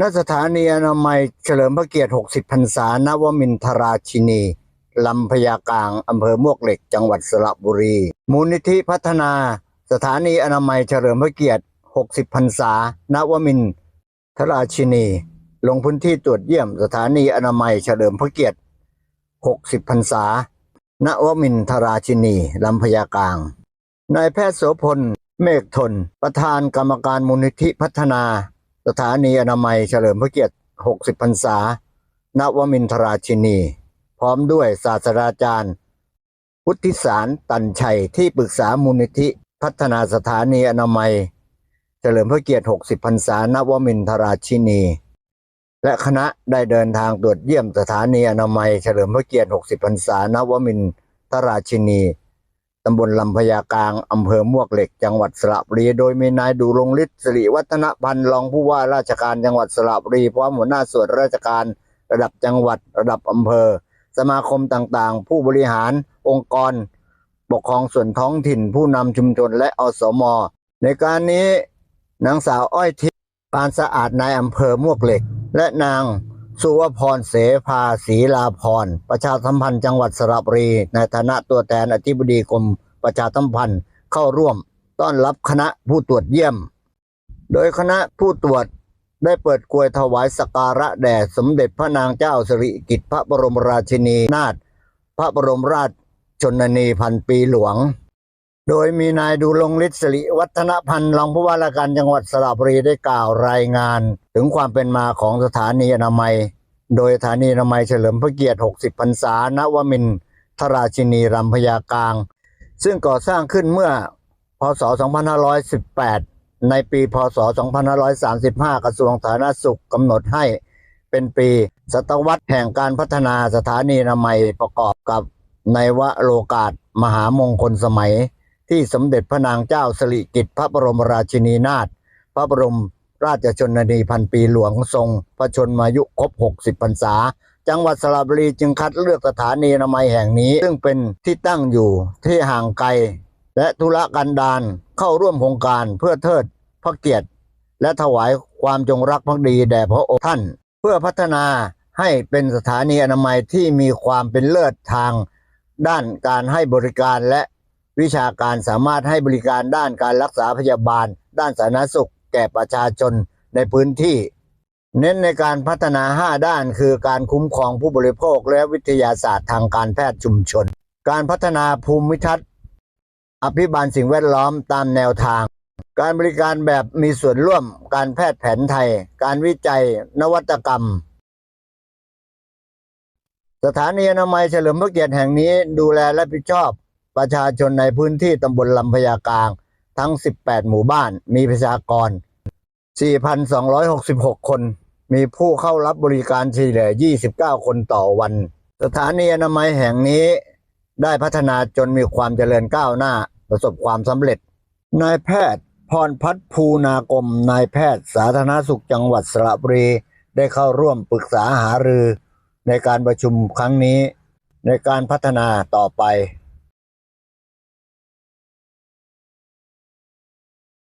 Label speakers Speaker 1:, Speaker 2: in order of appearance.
Speaker 1: ณสถานีอนามัยเฉลิมพระเกียรติ 60 พรรษานวมินทราชินี ลำพญากลาง อำเภอมวกเหล็ก จังหวัดสระบุรี มูลนิธิพัฒนา สถานีอนามัยเฉลิมพระเกียรติ 60 พรรษานวมินทราชินี ลงพื้นที่ตรวจเยี่ยมสถานีอนามัยเฉลิมพระเกียรติ 60 พรรษานวมินทราชินี ลำพญากลาง นายแพทย์โสพล เมฆทน ประธานกรรมการมูลนิธิพัฒนา สถานีอนามัยเฉลิมพระเกียรติ 60 พรรษานวมินทราชินี พร้อมด้วยศาสตราจารย์ พุทธิสารตันชัย ที่ปรึกษามูลนิธิพัฒนาสถานีอนามัย เฉลิมพระเกียรติ 60 พรรษานวมินทราชินี และคณะได้เดินทางตรวจเยี่ยมสถานีอนามัย เฉลิมพระเกียรติ 60 พรรษานวมินทราชินี ตำบลลำพญากลางอำเภอมวกเหล็ก จังหวัดสระบุรี โดยมีนายดูรงฤทธิ์สิริวัฒนพันธ์รองผู้ว่าราชการจังหวัดสระบุรีพร้อมหัวหน้าส่วนราชการระดับจังหวัดระดับอำเภอ สมาคมต่างๆ ผู้บริหารองค์กร ปกครองส่วนท้องถิ่น ผู้นำชุมชนและอสม ในการนี้นางสาวอ้อยทิพย์ปานสะอาดนายอำเภอมวกเหล็ก และนาง สุวพรเสภาศรีลาพร ประชาสัมพันธ์จังหวัดสระบุรี ในฐานะตัวแทนอธิบดีกรมประชาสัมพันธ์เข้าร่วม ต้อนรับคณะผู้ตรวจเยี่ยม โดยคณะผู้ตรวจได้เปิดกลวยถวายสักการะแด่สมเด็จพระนางเจ้าสิริกิติ์พระบรมราชินีนาถพระบรมราชชนนีพันปีหลวง โดยมีนายดูลงฤทธิ์สิริวัฒนพันธ์รองผู้ว่าราชการจังหวัดสระบุรีได้กล่าวรายงาน ถึงความเป็นมาของสถานีอนามัย โดยสถานีอนามัยเฉลิมพระเกียรติ 60 พรรษานวมินทราชินีรำพญากลาง ซึ่งก่อสร้างขึ้นเมื่อ พศ 2518 ในปี พศ 2535 กระทรวงสาธารณสุขกำหนดให้เป็นปี ศตวรรษแห่งการพัฒนาสถานีอนามัยประกอบกับในวโรกาสมหามงคลสมัย ที่สมเด็จพระนางเจ้าสิริกิติ์พระบรมราชินีนาถพระบรมราชชนนีพันปีหลวงทรงพระชนมายุครบ 60พรรษา จังหวัดสระบุรีจึงคัดเลือกสถานีอนามัยแห่งนี้ ซึ่งเป็นที่ตั้งอยู่ที่ห่างไกล และธุรกันดารเข้าร่วมโครงการเพื่อเทิดพระเกียรติ และถวายความจงรักภักดีแด่พระองค์ท่าน เพื่อพัฒนาให้เป็นสถานีอนามัยที่มีความเป็นเลิศทาง ด้านการให้บริการและ วิชาการสามารถให้บริการด้านการรักษาพยาบาล ด้านสาธารณสุข แก่ประชาชนในพื้นที่ เน้นในการพัฒนา 5 ด้าน คือการคุ้มครองผู้บริโภคและวิทยาศาสตร์ทางการแพทย์ชุมชน การพัฒนาภูมิทัศน์อภิบาลสิ่งแวดล้อมตามแนวทาง การบริการแบบมีส่วนร่วม การแพทย์แผนไทย การวิจัย นวัตกรรมสถานีอนามัยเฉลิมพระเกียรติแห่งนี้ดูแลและรับผิดชอบ ประชาชนในพื้นที่ตำบลลำพญากลาง ทั้ง 18 หมู่บ้านมีประชากร 4,266 คน มีผู้เข้ารับบริการเฉลี่ย29 คนต่อวัน สถานีอนามัยแห่งนี้ได้พัฒนาจนมีความเจริญก้าวหน้าประสบความสำเร็จ นายแพทย์พรพัฒน์ภูนากรมนายแพทย์สาธารณสุขจังหวัดสระบุรีได้เข้าร่วมปรึกษาหารือ ในการประชุมครั้งนี้ ในการพัฒนาต่อไป